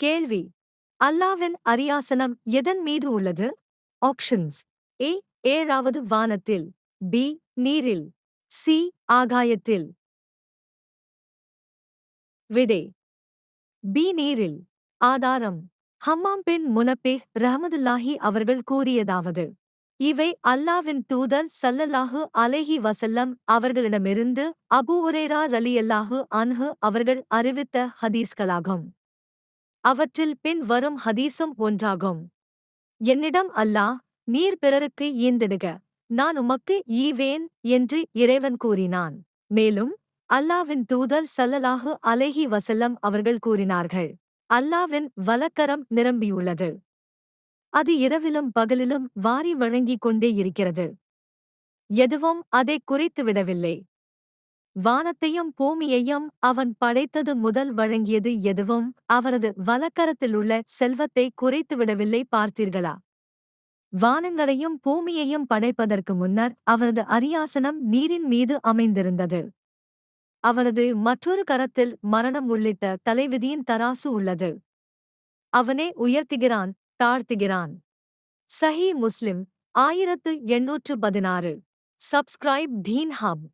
கேள்வி. அல்லாவின் அரியாசனம் எதன் மீது உள்ளது? ஆப்ஷன்ஸ் ஏ ஏழாவது வானத்தில் பி நீரில் சி ஆகாயத்தில். விடை பி நீரில். ஆதாரம் ஹம்மாம் பின் முனப்பே ரஹமதுல்லாஹி அவர்கள் கூறியதாவது இவை அல்லாவின் தூதர் சல்லல்லாஹு அலைஹி வசல்லம் அவர்களிடமிருந்து அபூ உரேரா ரலியல்லாஹு அன்ஹு அவர்கள் அறிவித்த ஹதீஸ்களாகும். அவற்றில் பின் வரும் ஹதீஸும் ஒன்றாகும். என்னிடம் அல்லாஹ் நீர் பிறருக்கு ஈந்திடுக. நான் உமக்கு ஈவேன் என்று இறைவன் கூறினான். மேலும் அல்லாவின் தூதர் சல்லலாஹு அலைஹி வசல்லம் அவர்கள் கூறினார்கள். அல்லாவின் வலக்கரம் நிரம்பியுள்ளது. அது இரவிலும் பகலிலும் வாரி வழங்கிக் கொண்டே இருக்கிறது. எதுவும் அதை குறைத்துவிடவில்லை. வானத்தையும் பூமியையும் அவன் படைத்தது முதல் வழங்கியது எதுவும் அவரது வலக்கரத்திலுள்ள செல்வத்தை குறைத்துவிடவில்லை பார்த்தீர்களா? வானங்களையும் பூமியையும் படைப்பதற்கு முன்னர் அவரது அரியாசனம் நீரின் மீது அமைந்திருந்தது. அவனது மற்றொரு கரத்தில் மரணம் உள்ளிட்ட தலைவிதியின் தராசு உள்ளது. அவனே உயர்த்துகிறான் தாழ்த்துகிறான். சஹி முஸ்லிம் ஆயிரத்து எண்ணூற்று பதினாறு. சப்ஸ்கிரைப் தீன் ஹப்